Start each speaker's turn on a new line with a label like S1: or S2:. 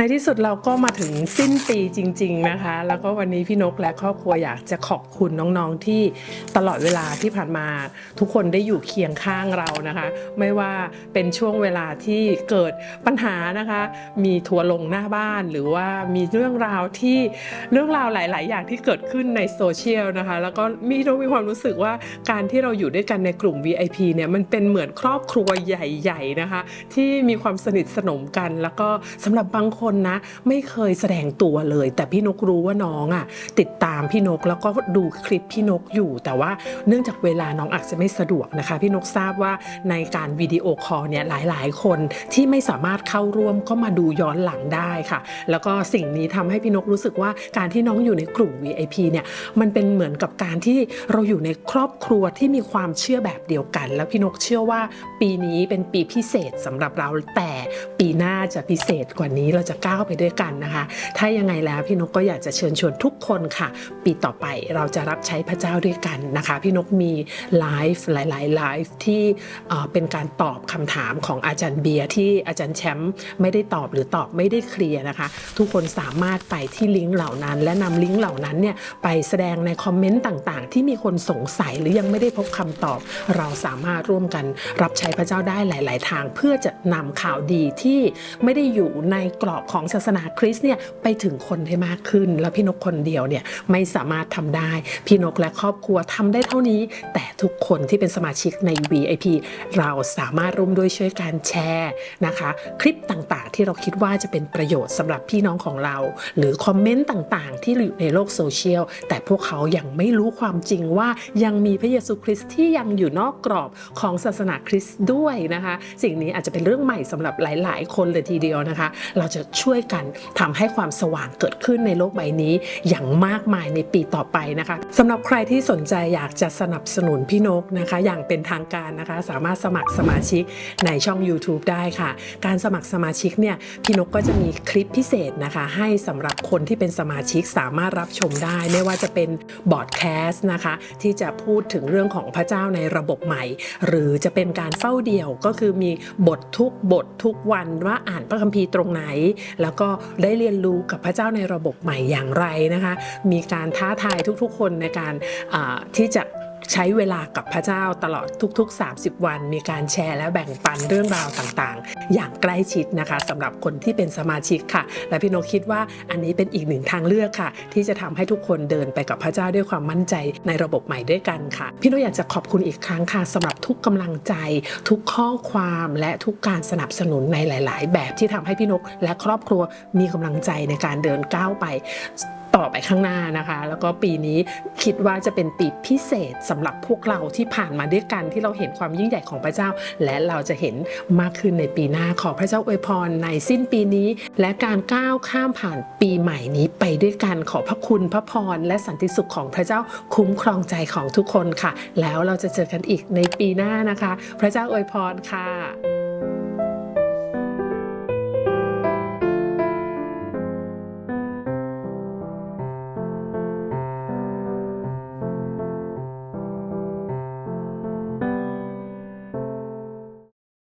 S1: ในที่สุดเราก็มาถึงสิ้นปีจริง ๆนะคะ แล้วก็วันนี้พี่นกและครอบครัวอยากจะขอบคุณน้องๆที่ตลอดเวลาที่ผ่านมา ทุกคนได้อยู่เคียงข้างเรานะคะ ไม่ว่าเป็นช่วงเวลาที่เกิดปัญหานะคะ มีทัวร์ลงหน้าบ้านหรือว่ามีเรื่องราวที่เรื่องราวหลาย ๆ อย่างที่เกิดขึ้นในโซเชียลนะคะ แล้วก็มีนกมีความรู้สึกว่าการที่เราอยู่ด้วยกันในกลุ่ม VIP เนี่ยมันเป็นเหมือนครอบครัวใหญ่ ๆ นะคะ ที่มีความสนิทสนมกัน แล้วก็สำหรับบางคนนะ ไม่เคยแสดงตัวเลย แต่พี่นกรู้ว่าน้องอะติดตามพี่นกแล้วก็ดูคลิปพี่นกอยู่ แต่ว่าเนื่องจากเวลาน้องอาจจะไม่สะดวกนะคะ พี่นกทราบว่าในการวิดีโอคอลเนี่ยหลาย ๆ คนที่ไม่สามารถเข้าร่วมก็มาดูย้อนหลังได้ค่ะ แล้วก็สิ่งนี้ทำให้พี่นกรู้สึกว่าการที่น้องอยู่ในกลุ่ม VIP เนี่ยมันเป็นเหมือนกับการที่เราอยู่ในครอบครัวที่มีความเชื่อแบบเดียวกัน แล้วพี่นกเชื่อว่าปีนี้เป็นปีพิเศษสำหรับเราแต่ปีหน้าจะพิเศษกว่านี้เราจะก้าวไปด้วยกันนะคะ ถ้ายังไงแล้วพี่นกก็อยากจะเชิญชวนทุกคนค่ะ ปีต่อไปเราจะรับใช้พระเจ้าด้วยกันนะคะ พี่นกมีไลฟ์หลายๆไลฟ์ที่เป็นการตอบคำถามของอาจารย์เบียร์ที่อาจารย์แชมป์ไม่ได้ตอบหรือตอบไม่ได้เคลียร์นะคะ ทุกคนสามารถไปที่ลิงก์เหล่านั้น และนำลิงก์เหล่านั้นเนี่ยไปแสดงในคอมเมนต์ต่างๆ ที่มีคนสงสัยหรือยังไม่ได้พบคำตอบ เราสามารถร่วมกันรับใช้พระเจ้าได้หลาย ๆ ทาง เพื่อจะนำข่าวดีที่ไม่ได้อยู่ในกรอบของศาสนาคริสต์เนี่ยไปถึงคนได้มากขึ้น แล้วพี่นกคนเดียวเนี่ยไม่สามารถทำได้ พี่นกและครอบครัวทำได้เท่านี้ แต่ทุกคนที่เป็นสมาชิกใน VIP เราสามารถร่วมด้วยช่วยการแชร์นะคะ คลิปต่างๆ ที่เราคิดว่าจะเป็นประโยชน์สำหรับพี่น้องของเรา หรือคอมเมนต์ต่างๆ ที่อยู่ในโลกโซเชียลแต่พวกเขายังไม่รู้ความจริงว่ายังมีพระเยซูคริสต์ที่ยังอยู่นอกกรอบของศาสนาคริสต์ด้วยนะคะ สิ่งนี้อาจจะเป็นเรื่องใหม่สำหรับหลาย ๆ คนเลยทีเดียวนะคะ เราจะช่วยกันทำให้ความสว่างเกิดขึ้นในโลกใบนี้อย่างมากมายในปีต่อไปนะคะสำหรับใครที่สนใจอยากจะสนับสนุนพี่นกนะคะ อย่างเป็นทางการนะคะ สามารถสมัครสมาชิกในช่อง YouTube ได้ค่ะ การสมัครสมาชิกเนี่ยพี่นกก็จะมีคลิปพิเศษนะคะ ให้สำหรับคนที่เป็นสมาชิกสามารถรับชมได้ ไม่ว่าจะเป็นบอร์ดแคสต์นะคะ ที่จะพูดถึงเรื่องของพระเจ้าในระบบใหม่ หรือจะเป็นการเฝ้าเดี่ยวก็คือมีบททุกบททุกวันว่าอ่านพระคัมภีร์ตรงไหนแล้วก็ได้เรียนรู้กับพระเจ้าในระบบใหม่อย่างไรนะคะ มีการท้าทายทุกๆคนในการที่จะ ใช้เวลากับพระเจ้าตลอดทุกๆ 30 วัน มีการแชร์และแบ่งปันเรื่องราวต่างๆ อย่างใกล้ชิดนะคะสำหรับคนที่เป็นสมาชิกค่ะ และพี่นกคิดว่าอันนี้เป็นอีกหนึ่งทางเลือกค่ะ ที่จะทำให้ทุกคนเดินไปกับพระเจ้าด้วยความมั่นใจในระบบใหม่ด้วยกันค่ะ พี่นกอยากจะขอบคุณอีกครั้งค่ะสำหรับทุกกำลังใจ ทุกข้อความและทุกการสนับสนุนในหลาย ๆ แบบที่ทำให้พี่นกและครอบครัวมีกำลังใจในการเดินก้าวไป ต่อไปข้างหน้านะคะ แล้วก็ปีนี้คิดว่าจะเป็นปีพิเศษสำหรับพวกเราที่ผ่านมาด้วยกันที่เราเห็นความยิ่งใหญ่ของพระเจ้า และเราจะเห็นมากขึ้นในปีหน้าขอพระเจ้าอวยพรในสิ้นปีนี้ และการก้าวข้ามผ่านปีใหม่นี้ไปด้วยกันขอพระคุณพระพรและสันติสุขของพระเจ้าคุ้มครองใจของทุกคนค่ะ แล้วเราจะเจอกันอีกในปีหน้านะคะ พระเจ้าอวยพรค่ะ